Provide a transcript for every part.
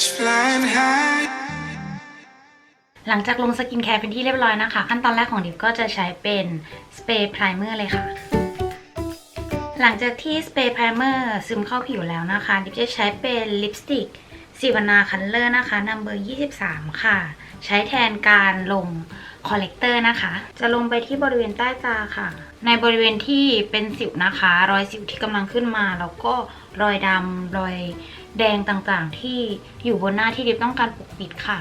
birds flying high. หลังจากลงสกินแคร์เป็นที่เรียบร้อยนะคะ ขั้นตอนแรกของดิฟก็จะใช้เป็นสเปรย์ไพรเมอร์เลยค่ะ หลังจากที่สเปรย์ไพรเมอร์ซึมเข้าผิวแล้วนะคะ ดิฟจะใช้เป็นลิปสติกสิวนาคันเลอร์นะคะนัมเบอร์23 ค่ะ ใช้แทนการลงคอลเลกเตอร์นะคะ จะลงไปที่บริเวณใต้ตาค่ะ ในบริเวณที่เป็นสิวนะคะ รอยสิวที่กำลังขึ้นมา แล้วก็รอยดำรอย แดงต่างๆ ที่อยู่บนหน้าที่ดิฟต้องการปกปิดค่ะ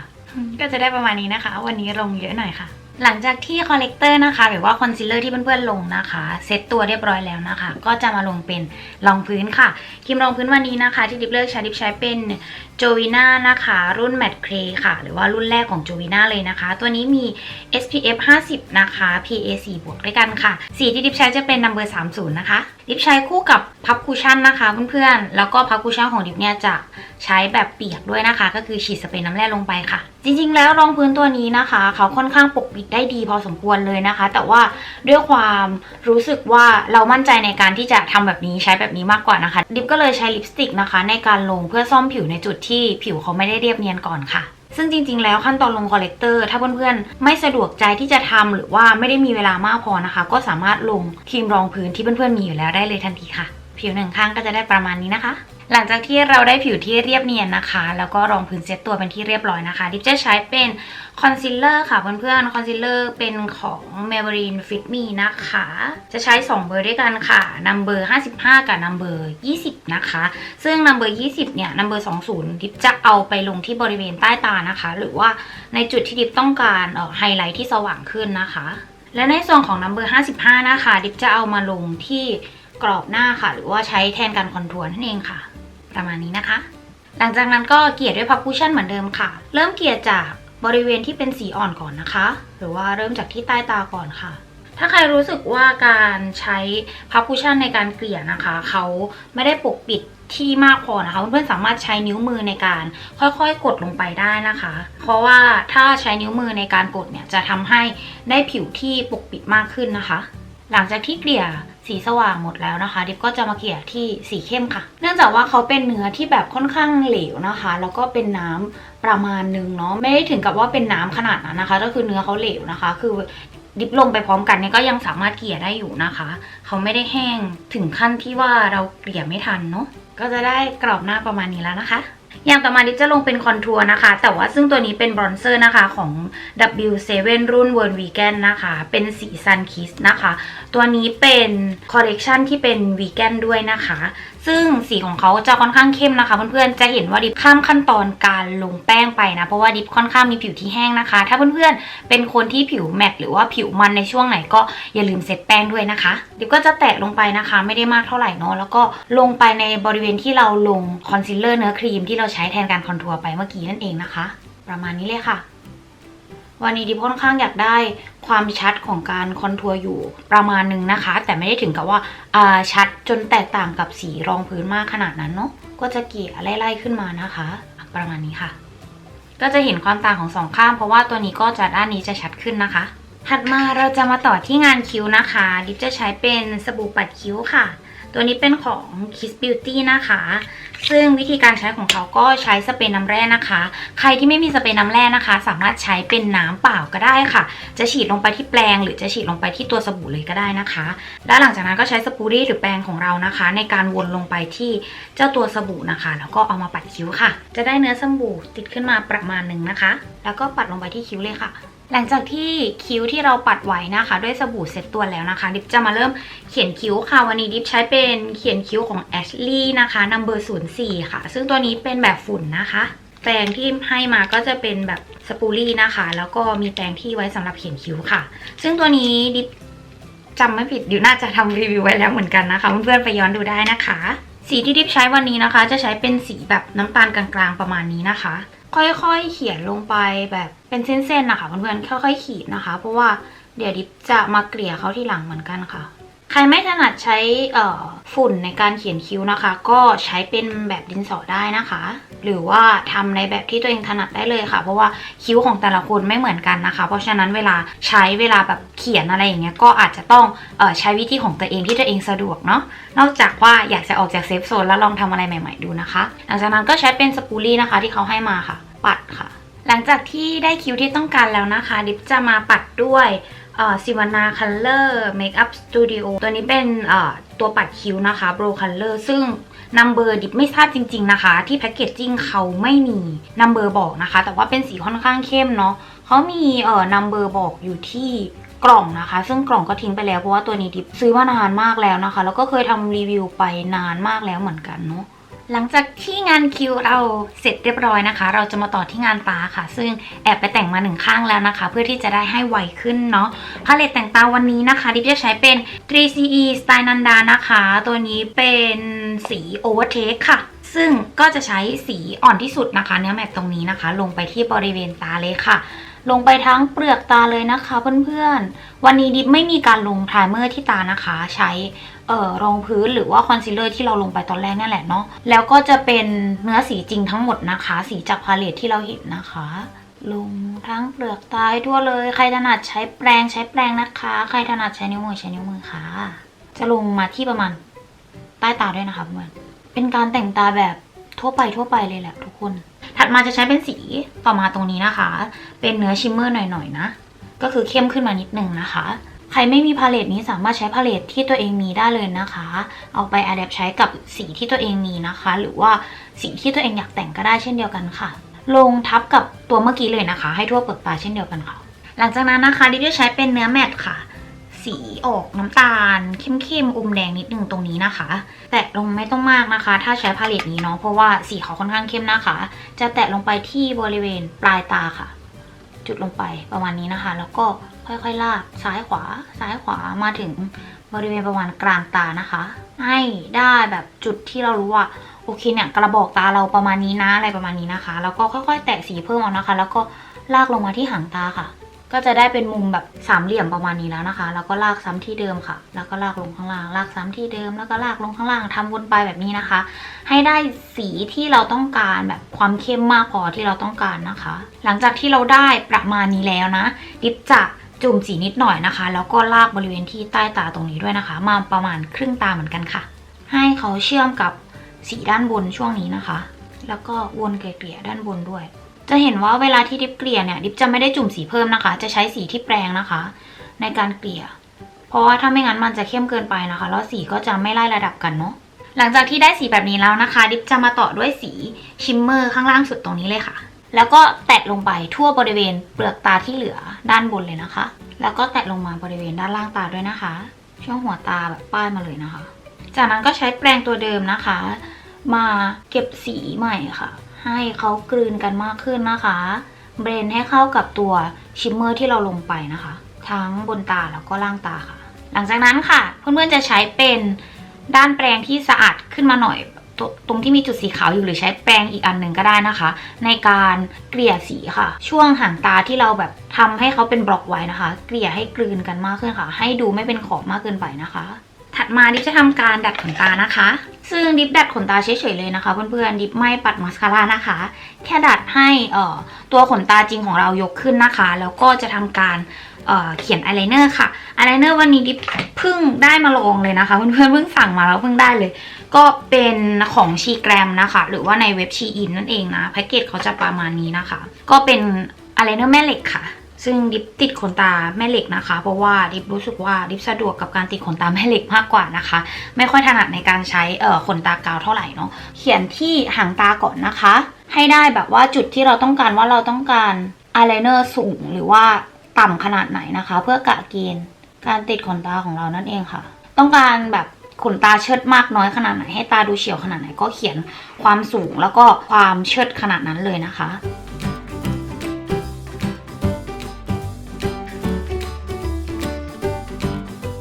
ก็จะได้ประมาณนี้นะคะ วันนี้ลงเยอะหน่อยค่ะ หลังจากที่คอลเลกเตอร์นะคะ หรือว่าคอนซีลเลอร์ที่เพื่อนๆลงนะคะเซตตัวเรียบร้อยแล้วนะคะ ก็จะมาลงเป็นรองพื้นค่ะครีมรองพื้นวันนี้นะคะ ที่ดิบเลือกใช้ดิบใช้เป็นโจวิน่านะคะ รุ่นแมตต์เคลค่ะ หรือว่ารุ่นแรกของโจวิน่าเลยนะคะ ตัวนี้มี SPF 50 นะคะ PA 4บวกด้วยกันค่ะ สีที่ดิบใช้จะเป็น number 30 นะคะ ดิบใช้คู่กับพับคูชั่นนะคะเพื่อนๆ แล้วก็พับคูชั่นของดิบเนี่ยจะใช้แบบเปียกด้วยนะคะ ก็คือฉีดสเปรย์น้ำแร่ลงไปค่ะ จริงๆ แล้วรองพื้นตัวนี้นะคะ เขาค่อนข้างปกปิดได้ดีพอสมควรเลยนะคะ แต่ว่าด้วยความรู้สึกว่าเรามั่นใจในการที่จะทำแบบนี้ใช้แบบนี้มากกว่านะคะ ดิบก็เลยใช้ลิปสติกนะคะ ในการลงเพื่อซ่อมผิวในจุดที่ผิวเขาไม่ได้เรียบเนียนก่อนค่ะ ซึ่งจริง ๆ แล้วขั้นตอนลงคอลเลกเตอร์ถ้าเพื่อนๆไม่สะดวกใจที่จะทำหรือว่าไม่ได้มีเวลามากพอนะคะ ก็สามารถลงครีมรองพื้นที่เพื่อนๆมีอยู่แล้วได้เลยทันทีค่ะ ผิวหนึ่งข้างก็จะได้ประมาณนี้นะคะ หลังจากที่เราได้ผิวที่เรียบเนียนนะคะ แล้วก็รองพื้นเซตตัวเป็นที่เรียบร้อยนะคะ ดิฟจะใช้เป็นคอนซีลเลอร์ค่ะเพื่อนๆ คอนซีลเลอร์เป็นของ m a y b e l i n e Fit Me นะคะ จะใช้ 2 เบอร์ด้วยกันค่ะนัมเบอร์ 55 กับนัมเบอร์ 20 นะคะ ซึ่งนัมเบอร์ 20 เนี่ยนัมเบอร์ 20 ดิฟจะเอาไปลงที่บริเวณใต้ตานะคะ หรือว่าในจุดที่ดิฟต้องการออไฮไลท์ที่สว่างขึ้นนะคะ และในส่วนของนัมเบอร์ 55 นะคะ ดิฟจะเอามาลงที่ กรอบหน้าค่ะ หรือว่าใช้แทนการคอนทัวร์นั่นเองค่ะ ประมาณนี้นะคะ หลังจากนั้นก็เกลี่ยด้วยพับคุชชั่นเหมือนเดิมค่ะ เริ่มเกลี่ยจากบริเวณที่เป็นสีอ่อนก่อนนะคะ หรือว่าเริ่มจากที่ใต้ตาก่อนค่ะ ถ้าใครรู้สึกว่าการใช้พับคุชชั่นในการเกลี่ยนะคะ เขาไม่ได้ปกปิดที่มากพอนะคะเพื่อนๆสามารถใช้นิ้วมือในการค่อยๆ กดลงไปได้นะคะ เพราะว่าถ้าใช้นิ้วมือในการกดเนี่ยจะทำให้ได้ผิวที่ปกปิดมากขึ้นนะคะ หลังจากที่เกลี่ย สีสว่างหมดแล้วนะคะดิฟก็จะมาเกลี่ยที่สีเข้มค่ะ เนื่องจากว่าเขาเป็นเนื้อที่แบบค่อนข้างเหลวนะคะ แล้วก็เป็นน้ำประมาณนึงเนาะไม่ได้ถึงกับว่าเป็นน้ำขนาดนั้นนะคะ ก็คือเนื้อเขาเหลวนะคะ คือดิฟลงไปพร้อมกันเนี่ยก็ยังสามารถเกลี่ยได้อยู่นะคะ เขาไม่ได้แห้งถึงขั้นที่ว่าเราเกลี่ยไม่ทันเนาะก็จะได้กรอบหน้าประมาณนี้แล้วนะคะ อย่างต่อมาดิจะลงเป็นคอนทัวร์นะคะ แต่ว่าซึ่งตัวนี้เป็นบรอนเซอร์นะคะของ W7 รุ่น World Vegan นะคะ เป็นสี Sun Kiss นะคะ ตัวนี้เป็นคอลเลกชันที่เป็นวีแกนด้วยนะคะ ซึ่งสีของเขาจะค่อนข้างเข้มนะคะ เพื่อนๆ จะเห็นว่าดิฟข้ามขั้นตอนการลงแป้งไปนะ เพราะว่าดิฟค่อนข้างมีผิวที่แห้งนะคะ ถ้าเพื่อนๆ เป็นคนที่ผิวแมตต์หรือว่าผิวมันในช่วงไหนก็อย่าลืมเซตแป้งด้วยนะคะ ดิฟก็จะแตะลงไปนะคะ ไม่ได้มากเท่าไหร่เนาะ แล้วก็ลงไปในบริเวณที่เราลงคอนซีลเลอร์เนื้อครีมที่เราใช้แทนการคอนทัวร์ไปเมื่อกี้นั่นเองนะคะ ประมาณนี้เลยค่ะ วันนี้ดิฟค่อนข้างอยากได้ความชัดของการคอนทัวร์อยู่ประมาณหนึ่งนะคะ แต่ไม่ได้ถึงกับว่าอ่าชัดจนแตกต่างกับสีรองพื้นมากขนาดนั้นเนาะก็จะเกลี่ยไล่ๆขึ้นมานะคะ ประมาณนี้ค่ะ ก็จะเห็นความต่างของสองข้างเพราะว่าตัวนี้ก็จะด้านนี้จะชัดขึ้นนะคะถัดมาเราจะมาต่อที่งานคิ้วนะคะ ดิฟจะใช้เป็นสบู่ปัดคิ้วค่ะ ตัวนี้เป็นของ Kiss Beauty นะคะ ซึ่งวิธีการใช้ของเขาก็ใช้สเปรย์น้ำแร่นะคะ ใครที่ไม่มีสเปรย์น้ำแร่นะคะ สามารถใช้เป็นน้ำเปล่าก็ได้ค่ะ จะฉีดลงไปที่แปรงหรือจะฉีดลงไปที่ตัวสบู่เลยก็ได้นะคะ แล้วหลังจากนั้นก็ใช้สปูรี่หรือแปรงของเรานะคะ ในการวนลงไปที่เจ้าตัวสบู่นะคะ แล้วก็เอามาปัดคิ้วค่ะ จะได้เนื้อสบู่ติดขึ้นมาประมาณหนึ่งนะคะ แล้วก็ปัดลงไปที่คิ้วเลยค่ะ หลังจากที่คิ้วที่เราปัดไว้นะคะ ด้วยสบู่เซ็ตตัวแล้วนะคะ ดิฟจะมาเริ่มเขียนคิ้วค่ะวันนี้ดิฟใช้เป็นเขียนคิ้วของ Ashley นะคะ number 04ค่ะ ซึ่งตัวนี้เป็นแบบฝุ่นนะคะแปรงที่ให้มาก็จะเป็นแบบสปูรี่นะคะ แล้วก็มีแปรงที่ไว้สำหรับเขียนคิ้วค่ะ ซึ่งตัวนี้ดิฟจำไม่ผิดดิวน่าจะทำรีวิวไว้แล้วเหมือนกันนะคะ เพื่อนๆไปย้อนดูได้นะคะ สีที่ดิฟใช้วันนี้นะคะ จะใช้เป็นสีแบบน้ำตาลกลางๆประมาณนี้นะคะ ค่อยๆเขียนลงไปแบบเป็นเส้นๆนะคะเพื่อนๆค่อยๆขีดนะคะ เพราะว่าเดี๋ยวดิฟจะมาเกลี่ยเขาที่หลังเหมือนกันค่ะ ใครไม่ถนัดใช้ฝุ่นในการเขียนคิ้วนะคะ ก็ใช้เป็นแบบดินสอได้นะคะ หรือว่าทำในแบบที่ตัวเองถนัดได้เลยค่ะ เพราะว่าคิ้วของแต่ละคนไม่เหมือนกันนะคะ เพราะฉะนั้นเวลาใช้เวลาแบบเขียนอะไรอย่างเงี้ยก็อาจจะต้องอใช้วิธีของตัวเองที่ตัวเองสะดวกเนาะนอกจากว่าอยากจะออกจากเซฟโซนแล้วลองทำอะไรใหม่ ๆ ดูนะคะ หลังจากนั้นก็ใช้เป็นสปูลี่นะคะ ที่เขาให้มาค่ะ ปัดค่ะ หลังจากที่ได้คิ้วที่ต้องการแล้วนะคะ ดิฟจะมาปัดด้วย ซิวานาคัลเลอร์เมคอัพสตูดิโอตัวนี้เป็นตัวปัดคิ้วนะคะโบรคัลเลอร์ซึ่งนัมเบอร์ดิฟไม่ทราบจริง ๆนะคะ ที่แพคเกจจิ้งเขาไม่มีนัมเบอร์บอกนะคะ แต่ว่าเป็นสีค่อนข้างเข้มเนาะเขามีเอ่อนัมเบอร์บอกอยู่ที่กล่องนะคะ ซึ่งกล่องก็ทิ้งไปแล้วเพราะว่าตัวนี้ดิฟซื้อมานานมากแล้วนะคะ แล้วก็เคยทำรีวิวไปนานมากแล้วเหมือนกันเนาะ หลังจากที่งานคิวเราเสร็จเรียบร้อยนะคะ เราจะมาต่อที่งานตาค่ะ ซึ่งแอบไปแต่งมาหนึ่งข้างแล้วนะคะ เพื่อที่จะได้ให้ไวขึ้นเนาะพาเลตแต่งตาวันนี้นะคะดิฟจะใช้เป็น 3CE สไตล์นันดานะคะ ตัวนี้เป็นสี Overtake ค่ะ ซึ่งก็จะใช้สีอ่อนที่สุดนะคะ เนื้อแมตตรงนี้นะคะ ลงไปที่บริเวณตาเลยค่ะ ลงไปทั้งเปลือกตาเลยนะคะเพื่อนๆ วันนี้ดิฟไม่มีการลงไพรเมอร์ที่ตานะคะ ใช้เอ่อรองพื้นหรือว่าคอนซีลเลอร์ที่เราลงไปตอนแรกนี่นแหละเนาะแล้วก็จะเป็นเนื้อสีจริงทั้งหมดนะคะ สีจากพาเลตที่เราเห็นนะคะ ลงทั้งเปลือกตาทั่วเลย ใครถนัดใช้แปรงใช้แปรงนะคะ ใครถนัดใช้นิ้วมือใช้นิ้วมือค่ะ จะลงมาที่ประมาณใต้ตาด้วยนะคะเพื่อนเป็นการแต่งตาแบบทั่วไปทั่วไปเลยแหละทุกคน ถัดมาจะใช้เป็นสีต่อมาตรงนี้นะคะ เป็นเนื้อชิมเมอร์หน่อยๆนะ ก็คือเข้มขึ้นมานิดนึงนะคะ ใครไม่มีพาเลตนี้สามารถใช้พาเลตที่ตัวเองมีได้เลยนะคะ เอาไปอัดแอปใช้กับสีที่ตัวเองมีนะคะ หรือว่าสีที่ตัวเองอยากแต่งก็ได้เช่นเดียวกันค่ะ ลงทับกับตัวเมื่อกี้เลยนะคะ ให้ทั่วเปลือกตาเช่นเดียวกันค่ะ หลังจากนั้นนะคะดิฟจะใช้เป็นเนื้อแมตค่ะ สีออกน้ำตาล เข้มๆอมแดงนิดนึงตรงนี้นะคะ แตะลงไม่ต้องมากนะคะ ถ้าใช้พาเลตนี้เนาะเพราะว่าสีเขาค่อนข้างเข้มนะคะ จะแตะลงไปที่บริเวณปลายตาค่ะ จุดลงไปประมาณนี้นะคะ แล้วก็ค่อยๆลากซ้ายขวา ซ้ายขวามาถึงบริเวณประมาณกลางตานะคะ ให้ได้แบบจุดที่เรารู้ว่าโอเคเนี่ยกระบอกตาเราประมาณนี้นะอะไรประมาณนี้นะคะ แล้วก็ค่อยๆ แตะสีเพิ่มเอานะคะ แล้วก็ลากลงมาที่หางตาค่ะ ก็จะได้เป็นมุมแบบสามเหลี่ยมประมาณนี้แล้วนะคะ แล้วก็ลากซ้ำที่เดิมค่ะ แล้วก็ลากลงข้างล่าง ลากซ้ำที่เดิม แล้วก็ลากลงข้างล่างทำวนไปแบบนี้นะคะ ให้ได้สีที่เราต้องการแบบความเข้มมากพอที่เราต้องการนะคะ หลังจากที่เราได้ประมาณนี้แล้วนะ ดิฟจะจุ่มสีนิดหน่อยนะคะ แล้วก็ลากบริเวณที่ใต้ตาตรงนี้ด้วยนะคะ มาประมาณครึ่งตาเหมือนกันค่ะ ให้เขาเชื่อมกับสีด้านบนช่วงนี้นะคะ แล้วก็วนเกลี่ยด้านบนด้วย จะเห็นว่าเวลาที่ดิฟเกลี่ยเนี่ยดิฟจะไม่ได้จุ่มสีเพิ่มนะคะ จะใช้สีที่แปรงนะคะ ในการเกลี่ย เพราะว่าถ้าไม่งั้นมันจะเข้มเกินไปนะคะ แล้วสีก็จะไม่ไล่ระดับกันเนาะหลังจากที่ได้สีแบบนี้แล้วนะคะ ดิฟจะมาต่อด้วยสีชิมเมอร์ข้างล่างสุดตรงนี้เลยค่ะ แล้วก็แตะลงไปทั่วบริเวณเปลือกตาที่เหลือด้านบนเลยนะคะ แล้วก็แตะลงมาบริเวณด้านล่างตาด้วยนะคะ ช่วงหัวตาแบบป้ายมาเลยนะคะ จากนั้นก็ใช้แปรงตัวเดิมนะคะ มาเก็บสีใหม่ค่ะ ให้เขากลืนกันมากขึ้นนะคะ เบรนให้เข้ากับตัวชิมเมอร์ที่เราลงไปนะคะ ทั้งบนตาแล้วก็ล่างตาค่ะ หลังจากนั้นค่ะเพื่อนๆจะใช้เป็นด้านแปรงที่สะอาดขึ้นมาหน่อยตรงตรงที่มีจุดสีขาวอยู่หรือใช้แปรงอีกอันหนึ่งก็ได้นะคะ ในการเกลี่ยสีค่ะ ช่วงหางตาที่เราแบบทำให้เขาเป็นบล็อกไว้นะคะ เกลี่ยให้กลืนกันมากขึ้นค่ะ ให้ดูไม่เป็นขอบมากเกินไปนะคะ ถัดมาดิจะทำการดัดขนตานะคะ ซึ่งดิฟดัดขนตาเฉยๆเลยนะคะเพื่อนๆดิฟไม่ปัดมาสคาร่านะคะ แค่ดัดให้เอ่อตัวขนตาจริงของเรายกขึ้นนะคะ แล้วก็จะทำการเอ่อเขียนอายไลเนอร์ค่ะอายไลเนอร์วันนี้ดิฟเพิ่งได้มาลองเลยนะคะเพื่อนๆเพิ่งสั่งมาแล้วเพิ่งได้เลย ก็เป็นของชีแกรมนะคะ หรือว่าในเว็บชีอินนั่นเองนะแพ็กเกจเขาจะประมาณนี้นะคะ ก็เป็นอายไลเนอร์แม่เหล็กค่ะ ซึ่งดิฟติดขนตาแม่เหล็กนะคะ เพราะว่าดิฟรู้สึกว่าดิฟสะดวกกับการติดขนตาแม่เหล็กมากกว่านะคะ ไม่ค่อยถนัดในการใช้เอ่อขนตากาวเท่าไหร่เนาะเขียนที่หางตาก่อนนะคะ ให้ได้แบบว่าจุดที่เราต้องการว่าเราต้องการอายไลเนอร์สูงหรือว่าต่ำขนาดไหนนะคะ เพื่อกะเกณฑ์การติดขนตาของเรานั่นเองค่ะ ต้องการแบบขนตาเชิดมากน้อยขนาดไหนให้ตาดูเฉียวขนาดไหนก็เขียนความสูงแล้วก็ความเชิดขนาดนั้นเลยนะคะ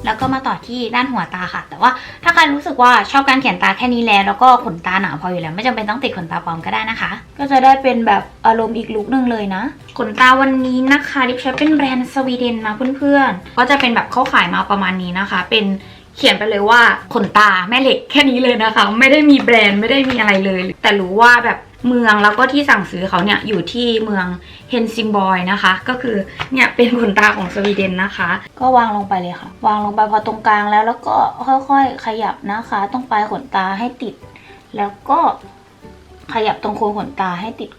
แล้วก็มาต่อที่ด้านหัวตาค่ะ แต่ว่าถ้าใครรู้สึกว่าชอบการเขียนตาแค่นี้แล้ว แล้วก็ขนตาหนาพออยู่แล้ว ไม่จำเป็นต้องติดขนตาปลอมก็ได้นะคะ ก็จะได้เป็นแบบอารมณ์อีกลุคหนึ่งเลยนะ ขนตาวันนี้นะคะดิฟใช้เป็นแบรนด์สวีเดนนะเพื่อนๆ ก็จะเป็นแบบเขาขายมาประมาณนี้นะคะ เป็นเขียนไปเลยว่าขนตาแม่เหล็กแค่นี้เลยนะคะ ไม่ได้มีแบรนด์ไม่ได้มีอะไรเลย แต่รู้ว่าแบบ เมืองแล้วก็ที่สั่งซื้อเขาเนี่ยอยู่ที่เมืองเฮนซิงบอยนะคะ ก็คือเนี่ยเป็นขนตาของสวีเดนนะคะ ก็วางลงไปเลยค่ะ วางลงไปพอตรงกลางแล้วแล้วก็ค่อยๆขยับนะคะตรงปลายขนตาให้ติด แล้วก็ขยับตรงโคนขนตาให้ติด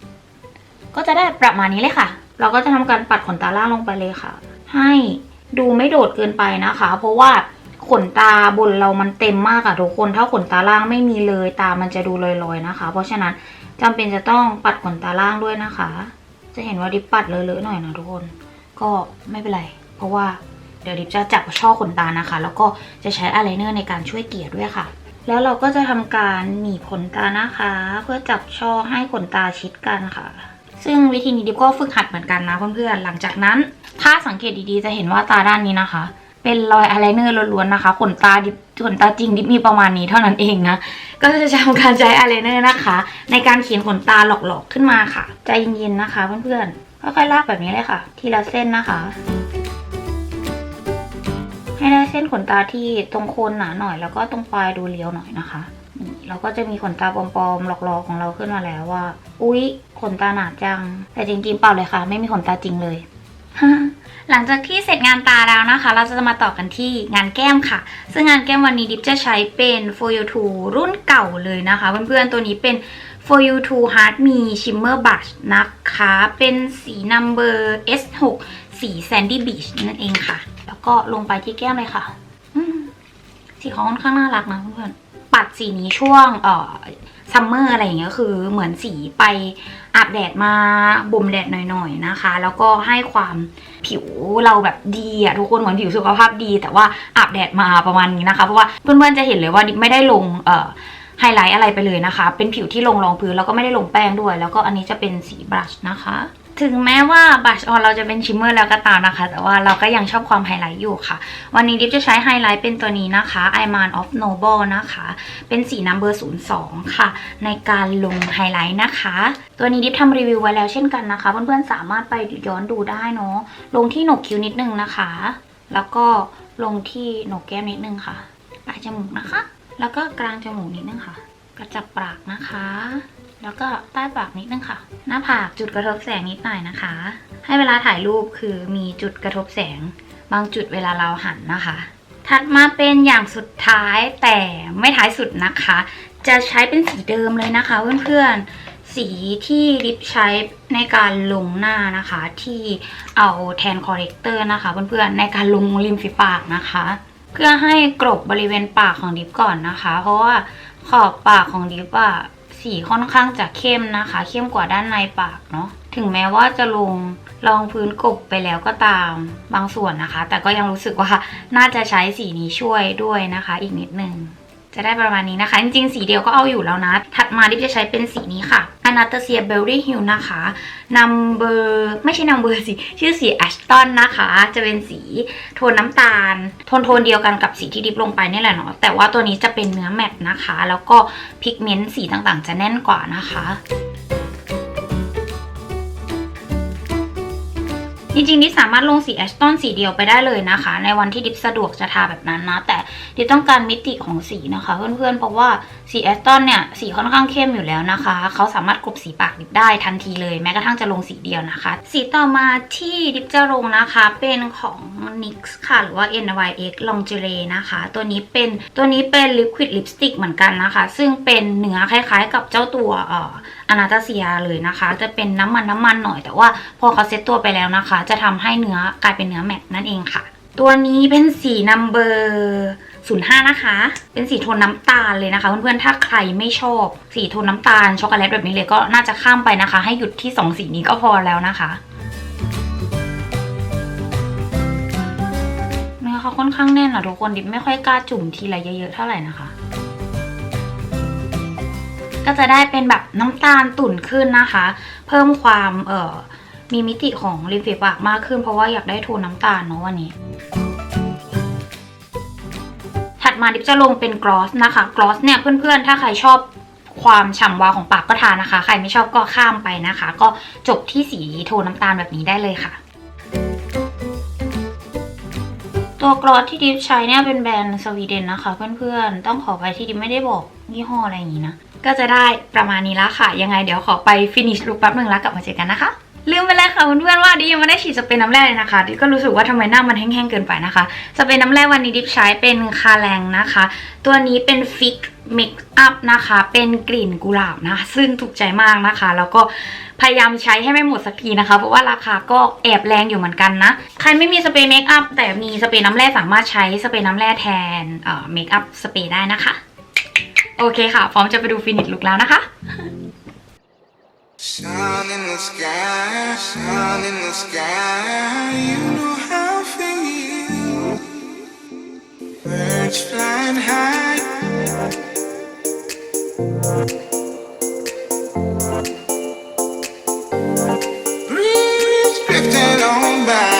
ก็จะได้ประมาณนี้เลยค่ะ เราก็จะทำการปัดขนตาล่างลงไปเลยค่ะ ให้ดูไม่โดดเกินไปนะคะ เพราะว่า ขนตาบนเรามันเต็มมากอะทุกคน ถ้าขนตาล่างไม่มีเลยตามันจะดูลอยๆนะคะ เพราะฉะนั้นจำเป็นจะต้องปัดขนตาล่างด้วยนะคะ จะเห็นว่าดิปปัดเลอะๆหน่อยนะทุกคน ก็ไม่เป็นไร เพราะว่าเดี๋ยวดิปจะจับช่อขนตานะคะ แล้วก็จะใช้อายไลเนอร์ในการช่วยเกลี่ยด้วยค่ะ แล้วเราก็จะทำการหนีบขนตานะคะ เพื่อจับช่อให้ขนตาชิดกันค่ะซึ่งวิธีนี้ดิบก็ฝึกหัดเหมือนกันนะเพื่อนๆ หลังจากนั้น ถ้าสังเกตดีๆ จะเห็นว่าตาด้านนี้นะคะ เป็นรอยอายไลเนอร์ล้วนๆนะคะขนตาดิบขนตาจริงดิบมีประมาณนี้เท่านั้นเองนะ ก็จะทำการใช้อายไลเนอร์นะคะ ในการเขียนขนตาหลอกๆขึ้นมาค่ะ ใจเย็นๆนะคะเพื่อนๆค่อยๆลากแบบนี้เลยค่ะ ทีละเส้นนะคะ ให้ได้เส้นขนตาที่ตรงโคนหนาหน่อย แล้วก็ตรงปลายดูเรียวหน่อยนะคะนี่เราก็จะมีขนตาปลอมๆหลอกๆของเราขึ้นมาแล้วว่า อุ๊ยขนตาหนาจัง แต่จริงๆเปล่าเลยค่ะ ไม่มีขนตาจริงเลย หลังจากที่เสร็จงานตาแล้วนะคะ เราจะมาต่อกันที่งานแก้มค่ะ ซึ่งงานแก้มวันนี้ดิฟจะใช้เป็น For You 2รุ่นเก่าเลยนะคะ เพื่อนๆ ตัวนี้เป็น For You 2 Hard Me Shimmer Brush นะคะ เป็นสี Number S6 สี Sandy Beach นั่นเองค่ะ แล้วก็ลงไปที่แก้มเลยค่ะสีเขาค่อนข้างน่ารักนะเพื่อนๆ ปัดสีนี้ช่วงเอ่อซัมเมอร์อะไรอย่างเงี้ยคือเหมือนสีไปอาบแดดมาบ่มแดดหน่อยๆนะคะ แล้วก็ให้ความผิวเราแบบดีอะทุกคนเหมือนผิวสุขภาพดี แต่ว่าอาบแดดมาประมาณนี้นะคะ เพราะว่าเพื่อนๆจะเห็นเลยว่าไม่ได้ลงเอ่อไฮไลท์อะไรไปเลยนะคะ เป็นผิวที่ลงรองพื้นแล้วก็ไม่ได้ลงแป้งด้วย แล้วก็อันนี้จะเป็นสีบลัชนะคะ ถึงแม้ว่าบัชออนเราจะเป็นชิมเมอร์แล้วก็ตามนะคะ แต่ว่าเราก็ยังชอบความไฮไลท์อยู่ค่ะ วันนี้ดิฟจะใช้ไฮไลท์เป็นตัวนี้นะคะ i m a n of Noble นะคะ เป็นสี number 02 ค่ะ ในการลงไฮไลท์นะคะ ตัวนี้ดิฟทำรีวิวไว้แล้วเช่นกันนะคะ เพื่อนๆสามารถไปย้อนดูได้เนาะลงที่หนกคิ้วนิดนึงนะคะ แล้วก็ลงที่หนกแก้มนิดนึงค่ะปลายจมูกนะคะ แล้วก็กลางจมูกนิดนึงค่ะ กระจับปากนะคะ แล้วก็ใต้ปากนิดนึงค่ะ หน้าผากจุดกระทบแสงนิดหน่อยนะคะ ให้เวลาถ่ายรูปคือมีจุดกระทบแสง บางจุดเวลาเราหันนะคะ ถัดมาเป็นอย่างสุดท้ายแต่ไม่ท้ายสุดนะคะ จะใช้เป็นสีเดิมเลยนะคะเพื่อนๆ สีที่ลิปใช้ในการลงหน้านะคะ ที่เอาแทนคอร์เรคเตอร์นะคะเพื่อนๆในการลงริมฝีปากนะคะ เพื่อให้กรบบริเวณปากของดิฟก่อนนะคะ เพราะว่าขอบปากของดิฟอะ สีค่อนข้างจะเข้มนะคะ เข้มกว่าด้านในปากเนาะถึงแม้ว่าจะลงรองพื้นกบไปแล้วก็ตามบางส่วนนะคะ แต่ก็ยังรู้สึกว่าน่าจะใช้สีนี้ช่วยด้วยนะคะ อีกนิดนึง จะได้ประมาณนี้นะคะ จริงๆ สีเดียวก็เอาอยู่แล้วนะ ถัดมาดิฟจะใช้เป็นสีนี้ค่ะ Anastasia Berry Hill นะคะ number ไม่ใช่ number สิ ชื่อสี Ashton นะคะ จะเป็นสีโทนน้ำตาล โทนโทนเดียวกันกับสีที่ดิฟลงไปนี่แหละเนาะแต่ว่าตัวนี้จะเป็นเนื้อแมตต์นะคะ แล้วก็พิกเมนต์สีต่างๆ จะแน่นกว่านะคะ จริงๆดิฟสามารถลงสีแอชตันสีเดียวไปได้เลยนะคะ ในวันที่ดิฟสะดวกจะทาแบบนั้นนะ แต่ดิฟต้องการมิติของสีนะคะเพื่อนๆ เพราะว่าสีแอชตันเนี่ยสีค่อนข้างเข้มอยู่แล้วนะคะ เขาสามารถกลบสีปากดิฟได้ทันทีเลย แม้กระทั่งจะลงสีเดียวนะคะ สีต่อมาที่ดิฟจะลงนะคะเป็นของ NYX ค่ะ หรือว่า NYX Lingerie นะคะ ตัวนี้เป็นตัวนี้เป็น liquid lipstick เหมือนกันนะคะ ซึ่งเป็นเนื้อคล้ายๆ กับเจ้าตัวเอ่อ อนาตาเซียเลยนะคะ จะเป็นน้ำมันน้ำมันหน่อย แต่ว่าพอเขาเซตตัวไปแล้วนะคะ จะทำให้เนื้อกลายเป็นเนื้อแมตต์นั่นเองค่ะ ตัวนี้เป็นสีนัมเบอร์05 นะคะ เป็นสีโทนน้ำตาลเลยนะคะ เพื่อนๆ ถ้าใครไม่ชอบสีโทนน้ำตาลช็อกโกแลตแบบนี้เลยก็น่าจะข้ามไปนะคะ ให้หยุดที่สองสีนี้ก็พอแล้วนะคะเนื้อเขาค่อนข้างแน่นอะทุกคนดิบไม่ค่อยกล้าจุ่มทีละเยอะๆเท่าไหร่นะคะ ก็จะได้เป็นแบบน้ำตาลตุ่นขึ้นนะคะ เพิ่มความเอ่อมีมิติของริมฝีปากมากขึ้น เพราะว่าอยากได้โทนน้ำตาลเนาะวันนี้ถัดมาดิบจะลงเป็นกลอสนะคะกลอสเนี่ยเพื่อนๆ ถ้าใครชอบความฉ่ำวาวของปากก็ทานนะคะ ใครไม่ชอบก็ข้ามไปนะคะ ก็จบที่สีโทนน้ำตาลแบบนี้ได้เลยค่ะ ตัวกรอสที่ดิฟใช้เนี่ยเป็นแบรนด์สวีเดนนะคะ เพื่อนๆ ต้องขอไปที่ดิฟไม่ได้บอกยี่ห้ออะไรอย่างนี้นะ ก็จะได้ประมาณนี้แล้วค่ะ ยังไงเดี๋ยวขอไปฟินิชลุคแป๊บหนึ่งแล้วกลับมาเจอกันนะคะ ลืมไปเลยค่ะเพื่อนๆว่าดิยังไม่ได้ฉีดสเปรย์น้ำแร่เลยนะคะดิก็รู้สึกว่าทำไมหน้ามันแห้งๆเกินไปนะคะ สเปรย์น้ำแร่วันนี้ดิฟใช้เป็นคาแรงนะคะ ตัวนี้เป็นฟิกเมคอัพนะคะ เป็นกลิ่นกุหลาบนะ ซึ่งถูกใจมากนะคะ แล้วก็พยายามใช้ให้ไม่หมดสักทีนะคะ เพราะว่าราคาก็แอบแรงอยู่เหมือนกันนะ ใครไม่มีสเปรย์เมคอัพแต่มีสเปรย์น้ำแร่สามารถใช้สเปรย์น้ำแร่แทนเอ่อเมคอัพสเปรย์ได้นะคะ โอเคค่ะ พร้อมจะไปดูฟินิชลุกแล้วนะคะ Sun in the sky, sun in the sky, you know how I feel. Birds flying high. Breeze drifting on by.